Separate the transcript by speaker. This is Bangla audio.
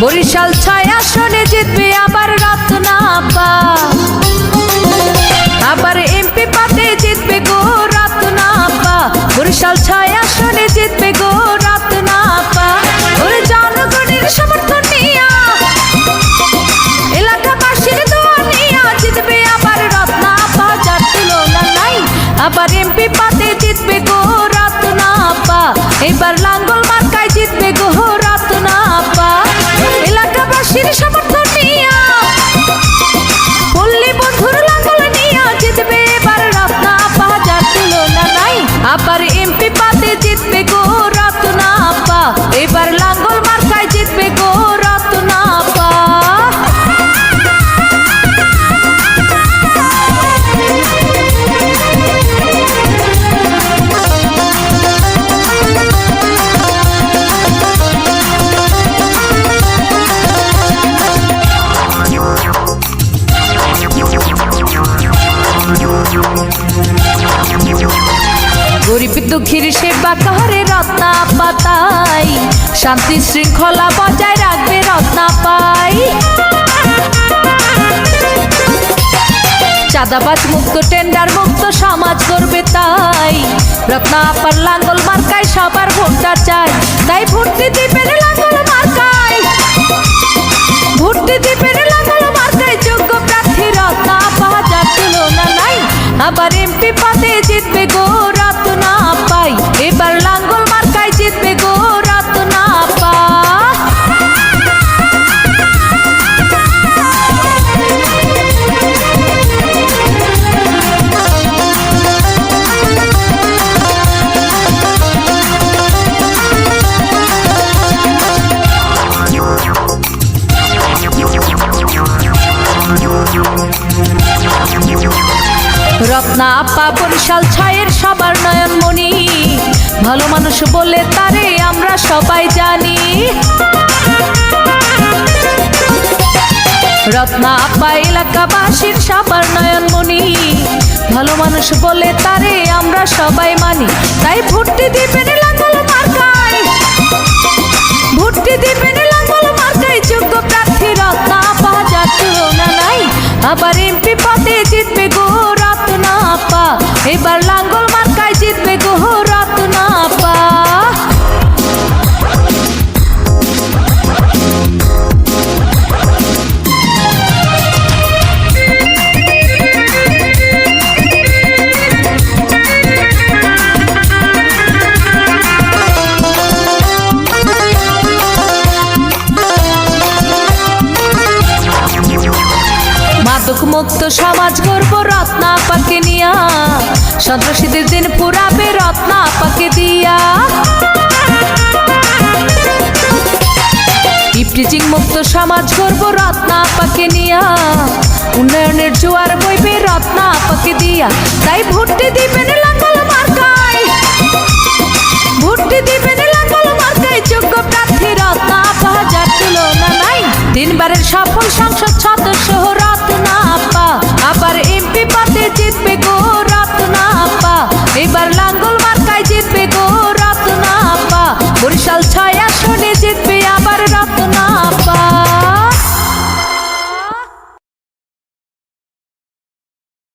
Speaker 1: বরিশাল ছয় আসনে জিতবে আবার রত্না আবার পাতে জিতবে গো রত্না আপা এবার লাঙ্গল মার্কায় জিতবে গো রত্না আপা এলাকাবাসীর সমর্থন নিয়া। জিতবে গো রত্না এবার লাঙ্গল মার্কায় জিতবে গো রত্না দুঃখীর সেবা করে রত্না পাতাই শান্তি শৃঙ্খলা বজায় রাখবে রত্না পাই চাঁদাবাজ মুক্ত, টেন্ডার মুক্ত সমাজ করবে তাই। রত্না আপার লাঙ্গল মার্কায় সবার ভোটটা চাই। তাই ভোটটি দিবেন লাঙ্গল মার্কায়। ভোটটি দিবেন লাঙ্গল মার্কায় যোগ্য প্রার্থী রত্না আপা যার তুলনা নাই, আবার এমপি পাতে জিতবে গো রত্না পাই রত্না আপা বরিশাল ছয়ের সবার নয়ন নয়নমণি ভালো মানুষ বলে তারে আমরা সবাই জানি। রত্না আপা এলাকাবাসীর সবার নয়ন নয়নমণি ভালো মানুষ বলে তারে আমরা সবাই মানি। তাই ভর্তি দিবেন লাঙ্গল মার্কায়। ভোটটি দিবেন লাঙ্গল মার্কায়। যোগ্য প্রার্থী রত্না আপা যার তুলনা নাই। আবার মাদক মুক্ত সমাজ গর্ব রত্না পাকে নিয়া। সন্ত্রাসীদের দিন পুরাবে রত্না পাকে দিয়া। ইফটিজিং মুক্ত সমাজ গর্ব রত্না পাকে নিয়া। উন্নয়নের জোয়ার বইবে রত্না পাকে দিয়া। তাই ভোটটি দিবেন লাঙ্গল সফল সংসদ জলছায়া শুনে জিতবে আবার রত্না পা